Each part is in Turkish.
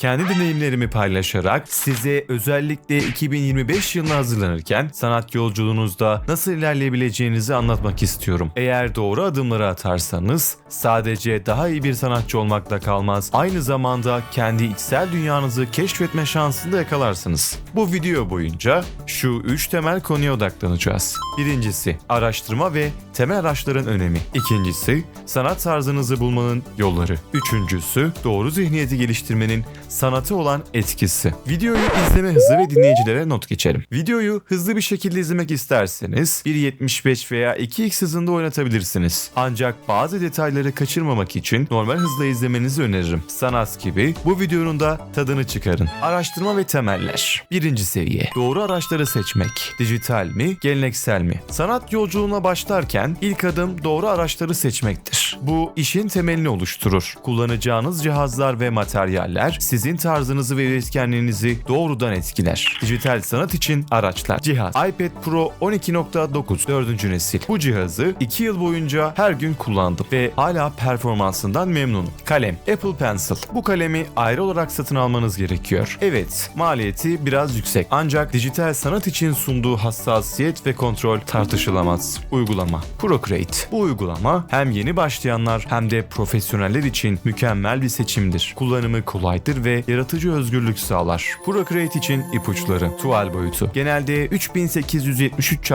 Kendi deneyimlerimi paylaşarak size özellikle 2025 yılına hazırlanırken sanat yolculuğunuzda nasıl ilerleyebileceğinizi anlatmak istiyorum. Eğer doğru adımları atarsanız sadece daha iyi bir sanatçı olmakla kalmaz, aynı zamanda kendi içsel dünyanızı keşfetme şansını da yakalarsınız. Bu video boyunca şu üç temel konuya odaklanacağız. Birincisi araştırma ve temel araçların önemi. İkincisi sanat tarzınızı bulmanın yolları. Üçüncüsü doğru zihniyeti geliştirmenin sanatı olan etkisi. Videoyu izleme hızı ve dinleyicilere not geçelim. Videoyu hızlı bir şekilde izlemek isterseniz 1.75 veya 2x hızında oynatabilirsiniz. Ancak bazı detayları kaçırmamak için normal hızla izlemenizi öneririm. Sanat gibi bu videonun da tadını çıkarın. Araştırma ve temeller. Birinci seviye. Doğru araçları seçmek. Dijital mi, geleneksel mi? Sanat yolculuğuna başlarken ilk adım doğru araçları seçmektir. Bu işin temelini oluşturur. Kullanacağınız cihazlar ve materyaller sizin tarzınızı ve üretkenliğinizi doğrudan etkiler. Dijital sanat için araçlar. Cihaz iPad Pro 12.9 4. nesil. Bu cihazı 2 yıl boyunca her gün kullandım ve hala performansından memnunum. Kalem Apple Pencil. Bu kalemi ayrı olarak satın almanız gerekiyor. Evet, maliyeti biraz yüksek ancak dijital sanat için sunduğu hassasiyet ve kontrol tartışılamaz. Uygulama Procreate. Bu uygulama hem yeni başlayanlar hem de profesyoneller için mükemmel bir seçimdir. Kullanımı kolaydır ve yaratıcı özgürlük sağlar. Procreate için ipuçları. Tuval boyutu. Genelde 3873 x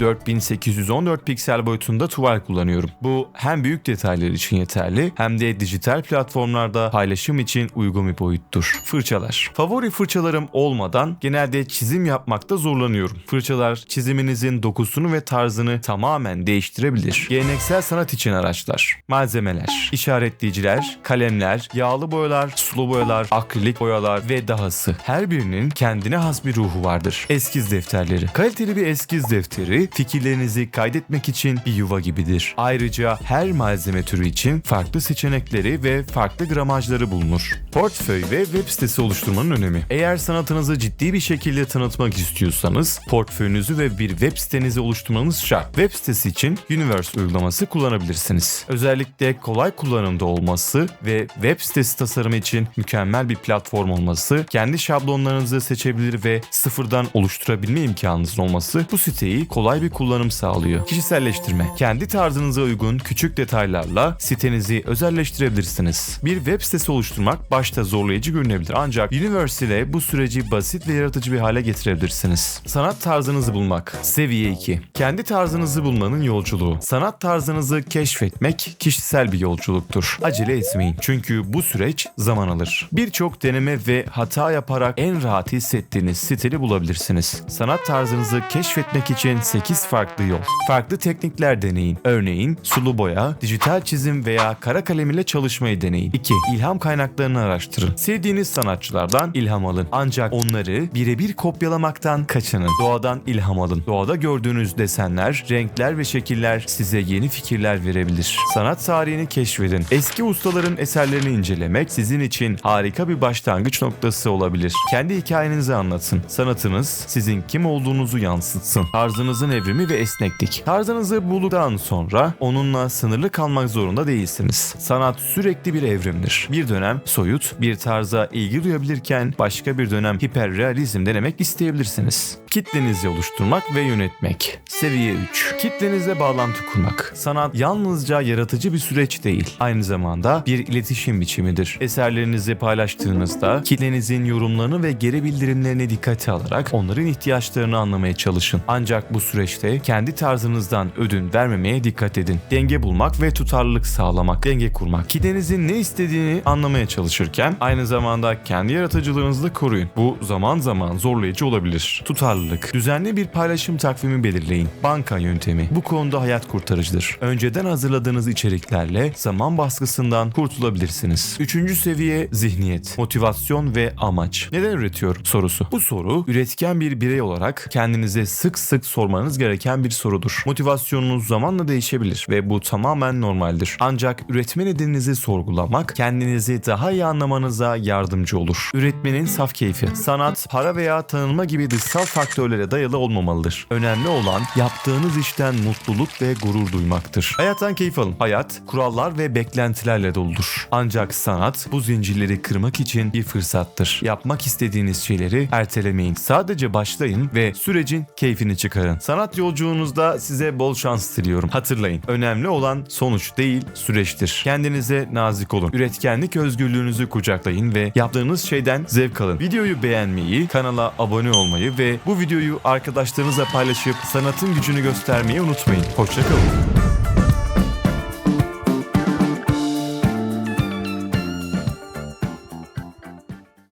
4814 piksel boyutunda tuval kullanıyorum. Bu hem büyük detaylar için yeterli hem de dijital platformlarda paylaşım için uygun bir boyuttur. Fırçalar. Favori fırçalarım olmadan genelde çizim yapmakta zorlanıyorum. Fırçalar çiziminizin dokusunu ve tarzını tamamen değiştirebilir. Geleneksel sanat için araçlar. Malzemeler. işaretleyiciler, kalemler, yağlı boyalar, sulu boyalar, akrilik boyalar ve dahası. Her birinin kendine has bir ruhu vardır. Eskiz defterleri. Kaliteli bir eskiz defteri fikirlerinizi kaydetmek için bir yuva gibidir. Ayrıca her malzeme türü için farklı seçenekleri ve farklı gramajları bulunur. Portföy ve web sitesi oluşturmanın önemi. Eğer sanatınızı ciddi bir şekilde tanıtmak istiyorsanız portföyünüzü ve bir web sitenizi oluşturmanız şart. Web sitesi için Universe uygulaması kullanabilirsiniz. Özellikle kolay kullanımda olması ve web sitesi tasarımı için mükemmel bir platform olması, kendi şablonlarınızı seçebilir ve sıfırdan oluşturabilme imkanınızın olması bu siteyi kolay bir kullanım sağlıyor. Kişiselleştirme. Kendi tarzınıza uygun küçük detaylarla sitenizi özelleştirebilirsiniz. Bir web sitesi oluşturmak başta zorlayıcı görünebilir ancak Universe ile bu süreci basit ve yaratıcı bir hale getirebilirsiniz. Sanat tarzınızı bulmak. Seviye 2. Kendi tarzınızı bulmanın yolculuğu. Sanat tarzınızı keşfetmek kişisel bir yolculuktur. Acele etmeyin çünkü bu süreç zaman alır. Birçok deneme ve hata yaparak en rahat hissettiğiniz stili bulabilirsiniz. Sanat tarzınızı keşfetmek için 8 farklı yol. Farklı teknikler deneyin. Örneğin sulu boya, dijital çizim veya kara kalem ile çalışmayı deneyin. 2. İlham kaynaklarını araştırın. Sevdiğiniz sanatçılardan ilham alın. Ancak onları birebir kopyalamaktan kaçının. Doğadan ilham alın. Doğada gördüğünüz desenler, renkler ve şekiller size yeni fikirler verebilir. Sanat tarihini keşfedin. Eski ustaların eserlerini incelemek sizin için harika bir başlangıç noktası olabilir. Kendi hikayenizi anlatın. Sanatınız sizin kim olduğunuzu yansıtsın. Tarzınızın evrimi ve esneklik. Tarzınızı bulduktan sonra onunla sınırlı kalmak zorunda değilsiniz. Sanat sürekli bir evrimdir. Bir dönem soyut bir tarza ilgi duyabilirken başka bir dönem hiperrealizm denemek isteyebilirsiniz. Kitlenizi oluşturmak ve yönetmek. Seviye 3. Kitlenizle bağlantı kurmak. Sanat yalnızca yaratıcı bir süreç değil, aynı zamanda bir iletişim biçimidir. Eserlerinizi paylaştığınızda kitlenizin yorumlarını ve geri bildirimlerini dikkate alarak onların ihtiyaçlarını anlamaya çalışın. Ancak bu süreçte kendi tarzınızdan ödün vermemeye dikkat edin. Denge bulmak ve tutarlılık sağlamak, denge kurmak. Kitlenizin ne istediğini anlamaya çalışırken aynı zamanda kendi yaratıcılığınızı da koruyun. Bu zaman zaman zorlayıcı olabilir. Tutarlılık. Düzenli bir paylaşım takvimi belirleyin. Banka yöntemi. Bu konuda hayat kurtarıcıdır. Önceden hazırladığınız içeriklerle zaman baskısından kurtulabilirsiniz. Üçüncü seviye zihniyet, motivasyon ve amaç. Neden üretiyorum sorusu. Bu soru üretken bir birey olarak kendinize sık sık sormanız gereken bir sorudur. Motivasyonunuz zamanla değişebilir ve bu tamamen normaldir. Ancak üretme nedeninizi sorgulamak kendinizi daha iyi anlamanıza yardımcı olur. Üretmenin saf keyfi. Sanat, para veya tanınma gibi dışsal faktörlere dayalı olmamalıdır. Önemli olan yaptığınız işten mutluluk ve gurur duymaktır. Hayattan keyif alın. Hayat, kurallar ve beklentilerle doludur. Ancak sanat bu zincirleri kırmak arttırmak için bir fırsattır. Yapmak istediğiniz şeyleri ertelemeyin. Sadece başlayın ve sürecin keyfini çıkarın. Sanat yolculuğunuzda size bol şans diliyorum. Hatırlayın, önemli olan sonuç değil, süreçtir. Kendinize nazik olun. Üretkenlik özgürlüğünüzü kucaklayın ve yaptığınız şeyden zevk alın. Videoyu beğenmeyi, kanala abone olmayı ve bu videoyu arkadaşlarınızla paylaşıp sanatın gücünü göstermeyi unutmayın. Hoşçakalın.